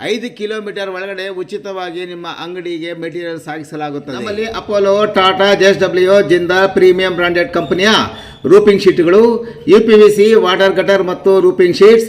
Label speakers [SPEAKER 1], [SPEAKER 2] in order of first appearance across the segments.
[SPEAKER 1] ಐದು ಕಿಲೋಮೀಟರ್ ಒಳಗಡೆ ಉಚಿತವಾಗಿ ನಿಮ್ಮ ಅಂಗಡಿಗೆ ಮೆಟೀರಿಯಲ್ ಸಾಗಿಸಲಾಗುತ್ತದೆ. ನಮ್ಮಲ್ಲಿ Apollo Tata JS W Jindal premium branded ಕಂಪನಿಯ roofing ಶೀಟ್ಗಳು U P V C water cutter ಮತ್ತು roofing sheets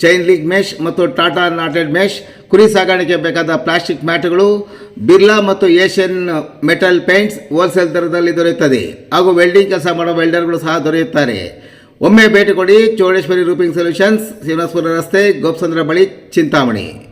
[SPEAKER 1] chain league mesh ಮತ್ತು ಟಾಟಾ ನಾಟೆಡ್ ಮೆಶ್ ಕುರಿ ಸಾಗಾಣಿಕೆ ಬೇಕಾದ ಪ್ಲಾಸ್ಟಿಕ್ ಮ್ಯಾಟ್ಗಳು ಬಿರ್ಲಾ ಮತ್ತು ಏಷ್ಯನ್ ಮೆಟಲ್ ಪೇಂಟ್ಸ್ ಹೋಲ್ಸೇಲ್ ದರದಲ್ಲಿ ದೊರೆಯುತ್ತದೆ. ಹಾಗೂ ವೆಲ್ಡಿಂಗ್ ಕೆಲಸ ಮಾಡುವ ವೆಲ್ಡರ್ಗಳು ಸಹ ದೊರೆಯುತ್ತಾರೆ. ಒಮ್ಮೆ ಭೇಟಿ ಕೊಡಿ ಚೌಡೇಶ್ವರಿ ರೂಪಿಂಗ್ ಸೊಲ್ಯೂಷನ್ಸ್ ಶ್ರೀನಿವಾಸಪುರ ರಸ್ತೆ, ಗೋಪಸಂದ್ರ ಬಳಿ ಚಿಂತಾಮಣಿ.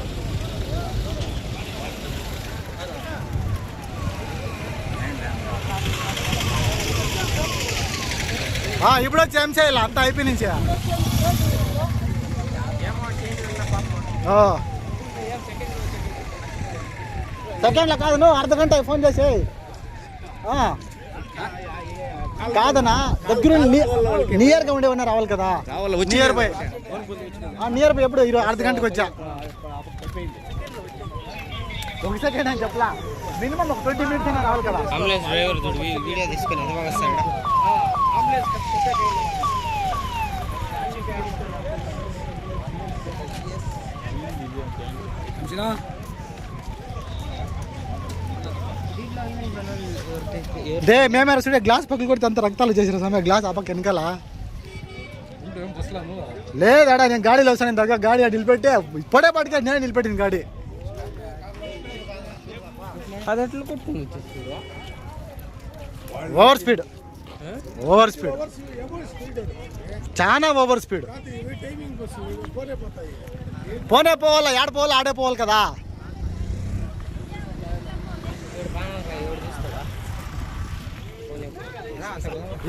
[SPEAKER 2] ఇప్పుడు వచ్చి ఏం చేయాలి అంత అయిపోయి నుంచి. సెకండ్లో కాదు నువ్వు అర్ధ గంట ఫోన్ చేసి కాదనా దగ్గర నియర్గా ఉండే ఉన్నా రావాలి కదా. నియర్ బై నియర్ బై ఎప్పుడు ఇరవై అర్ధ గంటకు వచ్చా? ఒక సెకండ్ అని చెప్పలా. మినిమం ఒక ట్వంటీ మినిట్స్ అయినా రావాలి కదా.
[SPEAKER 3] అంబులెన్స్ డ్రైవర్ వీడియో తీసుకుని
[SPEAKER 2] దే మేమే చూడే గ్లాస్ పక్కన కొడితే అంత రక్తాలు చేసిన సమయం గ్లాస్ ఆ పక్క వెనకాల. లేదాడా నేను గాడిలో వస్తాను దగ్గర గాడి ఆడ నిలబెట్టే ఇప్పుడే పట్టుకే నేను నిలబెట్టిన గాడి.
[SPEAKER 3] అది ఎట్లా
[SPEAKER 2] ఓవర్ స్పీడ్ ఓవర్ స్పీడ్ చాలా ఓవర్ స్పీడ్ పోనే పోవాలా ఏడ పోవాలి ఆడే పోవాలి కదా.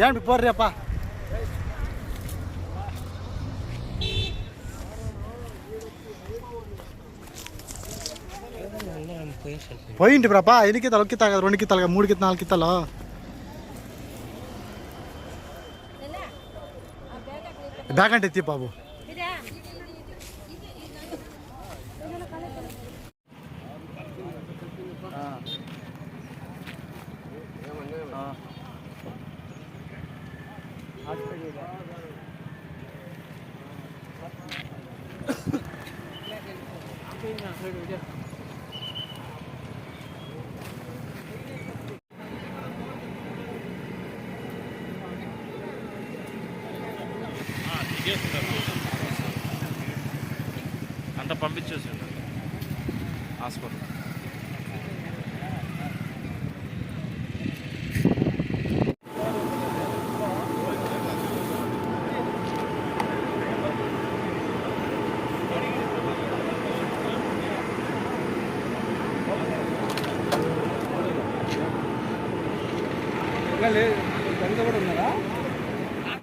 [SPEAKER 2] ఏంటి పోరు రేపా పోయింటి బ్రాపా ఎన్ని కితాలు? ఒక కితా కదా రెండు కితాలు కదా మూడు కితా నాలుగు కితాలు. ಬ್ಯಾಗಂಟ್ ಐತಿ ಬಾಬು ಹಾಂ ఇచ్చేసింటారు
[SPEAKER 4] అంతా పంపించేసి ఉంటారు హాస్పిటల్ లేదు కూడా ఉన్నారా?